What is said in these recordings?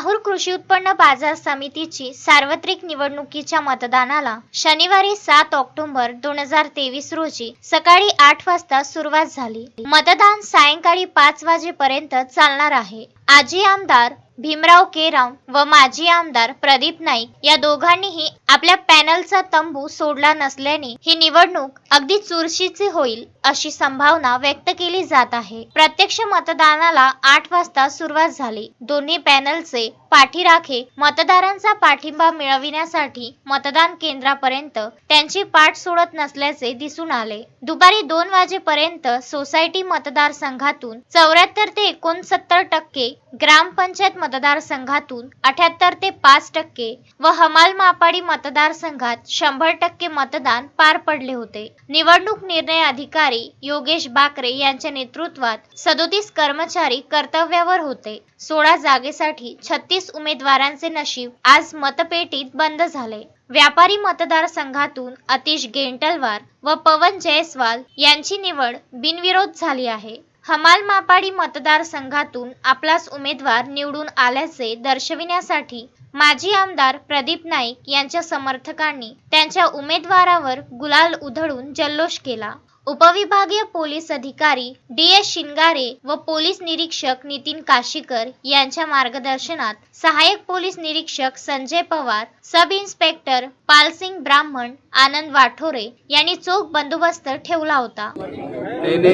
माहूर कृषी उत्पन्न बाजार समितीची सार्वत्रिक निवडणुकीच्या मतदानाला शनिवारी सात ऑक्टोबर दोन हजार तेवीस रोजी सकाळी आठ वाजता सुरुवात झाली. मतदान सायंकाळी पाच वाजेपर्यंत चालणार आहे. आजी आमदार भीमराव केराम व माजी आमदार प्रदीप नाईक या दोघांनीही आपल्या पॅनलचा तंबू सोडला नसल्याने ही निवडणूक अगदी चुरशीची होईल अशी संभावना व्यक्त केली जात आहे. प्रत्यक्ष मतदानाला आठ वाजता सुरुवात झाली. दोन्ही पॅनलचे पाठीराखे मतदारांचा पाठिंबा मिळविण्यासाठी मतदान केंद्रापर्यंत त्यांची पाठ सोडत नसल्याचे दिसून आले. दुपारी दोन वाजेपर्यंत सोसायटी मतदारसंघातून चौऱ्याहत्तर ते एकोणसत्तर टक्के ग्रामपंचायत मतदारसंघातून अठ्याहत्तर ते पाच टक्के व हमाल मापाडी मतदारसंघात शंभर टक्के मतदान पार पडले होते. निवडणूक निर्णय अधिकारी योगेश बाकरे यांच्या नेतृत्वात सदोतीस कर्मचारी कर्तव्यावर होते. सोळा जागेसाठी छत्तीस उमेदवारांचे नशीब आज मतपेटीत बंद झाले. व्यापारी मतदारसंघातून अतिश गेंटलवार व पवन जयस्वाल यांची निवड बिनविरोध झाली आहे. हमाल मापाडी मतदारसंघातून आपलाच उमेदवार निवडून आल्याचे दर्शविण्यासाठी माजी आमदार प्रदीप नाईक यांच्या समर्थकांनी त्यांच्या उमेदवारावर गुलाल उधळून जल्लोष केला. उपविभागीय पोलीस अधिकारी डी एस शिंगारे व पोलीस निरीक्षक नितीन काशीकर यांच्या मार्गदर्शनात सहाय्यक पोलीस निरीक्षक संजय पवार सब इन्स्पेक्टर पालसिंग ब्राह्मण आनंद वाठोरे यांनी चोख बंदोबस्त ठेवला होता.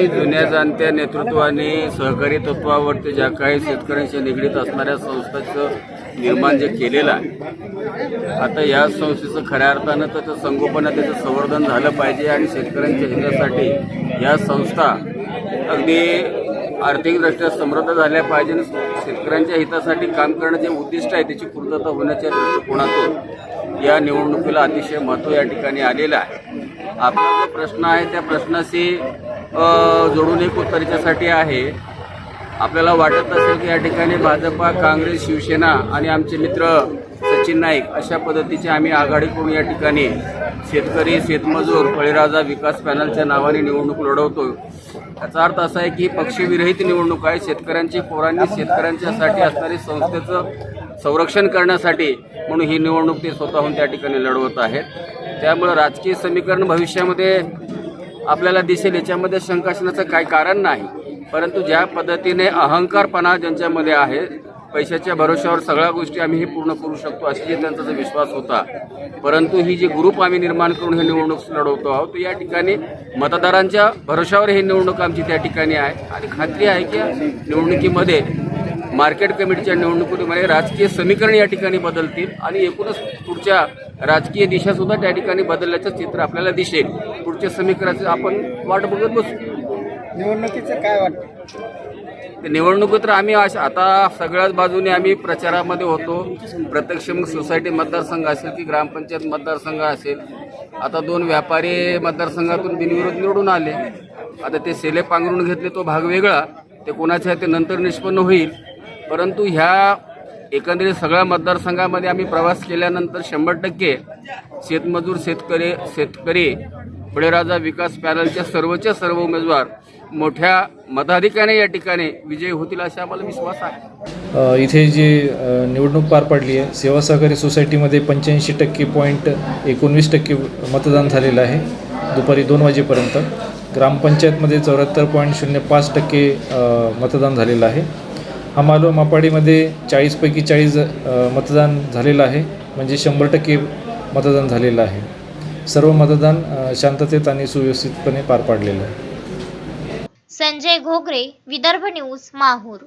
जुन्या जाणत्या नेतृत्वाने सहकारी तत्वावरती ज्या काही शेतकऱ्यांशी निगडीत असणाऱ्या संस्थांचं निर्माण जे केलेलं आहे आता या संस्थेचं खऱ्या अर्थानं त्याचं संगोपन त्याचं संवर्धन झालं पाहिजे आणि शेतकऱ्यांच्या हितासाठी या संस्था अगदी आर्थिकदृष्ट्या समृद्ध झाल्या पाहिजे आणि शेतकऱ्यांच्या हितासाठी काम करणं जे उद्दिष्ट आहे त्याची पूर्तता होण्याच्या दृष्टिकोनातून या निवडणुकीला अतिशय महत्त्व या ठिकाणी आलेलं आहे. आपला जो प्रश्न आहे त्या प्रश्नाशी जोडून एक उत्तर याच्यासाठी आहे. आपल्याला वाटत असेल की या ठिकाणी भाजपा काँग्रेस शिवसेना आणि आमचे मित्र सचिन नाईक अशा पद्धतीची आम्ही आघाडी करून या ठिकाणी शेतकरी शेतमजूर बळीराजा विकास पॅनलच्या नावाने निवडणूक लढवतो याचा अर्थ असा आहे की पक्षविरहित निवडणूक आहे. शेतकऱ्यांची पोरांनी शेतकऱ्यांच्यासाठी असणारी संस्थेचं संरक्षण करण्यासाठी म्हणून ही निवडणूक ते स्वतःहून त्या ठिकाणी लढवत आहेत. त्यामुळं राजकीय समीकरण भविष्यामध्ये आपल्याला दिसेल. याच्यामध्ये शंका असण्याचं काही कारण नाही. परंतु ज्या पद्धतीने अहंकारपणा ज्यांच्यामध्ये आहे पैशाच्या भरोश्यावर सगळ्या गोष्टी आम्ही हे पूर्ण करू शकतो अशी जे त्यांचा जो विश्वास होता. परंतु ही जी ग्रुप आम्ही निर्माण करून हे निवडणूक लढवतो आहोत या ठिकाणी मतदारांच्या भरोश्यावर ही निवडणूक आमची त्या ठिकाणी आहे. आणि खात्री आहे की निवडणुकीमध्ये मार्केट कमिटीच्या निवडणुकीमध्ये राजकीय समीकरण या ठिकाणी बदलतील आणि एकूणच पुढच्या राजकीय दिशासुद्धा त्या ठिकाणी बदलल्याचं चित्र आपल्याला दिसेल. पुढच्या समीकरणाचं आपण वाट बघत बसू. निवडणुकीचं काय वाटतं? निवडणूक तर आम्ही आता सगळ्याच बाजूने आम्ही प्रचारामध्ये होतो. प्रत्यक्ष मग सोसायटी मतदारसंघ असेल की ग्रामपंचायत मतदारसंघ असेल. आता दोन व्यापारी मतदारसंघातून बिनविरोध निवडून आले. आता ते सेले पांघरून घेतले तो भाग वेगळा. ते कोणाचे ते नंतर निष्पन्न होईल. परंतु ह्या एकंदरीत सगळ्या मतदारसंघामध्ये आम्ही प्रवास केल्यानंतर शंभर टक्के शेतमजूर शेतकरी शेतकरी बळीराजा विकास पॅनलच्या सर्वच्या सर्व उमेदवार मोठ्या मताधिकाने या ठिकाणी विजयी होतील असा आम्हाला विश्वास आहे. इथे जे निवडणूक पार पडली आहे सेवा सहकारी सोसायटीमध्ये पंच्याऐंशी टक्के पॉईंट एकोणवीस टक्के मतदान झालेलं आहे दुपारी दोन वाजेपर्यंत. ग्रामपंचायतमध्ये चौऱ्याहत्तर पॉईंट शून्य पाच टक्के मतदान झालेलं आहे. हमालो मापाडीमध्ये चाळीसपैकी चाळीस मतदान झालेलं आहे म्हणजे शंभर टक्के मतदान झालेलं आहे. सर्व मतदान शांततेत आणि सुव्यवस्थितपणे पार पाडलेलं आहे. संजय घोगरे विदर्भ न्यूज माहूर.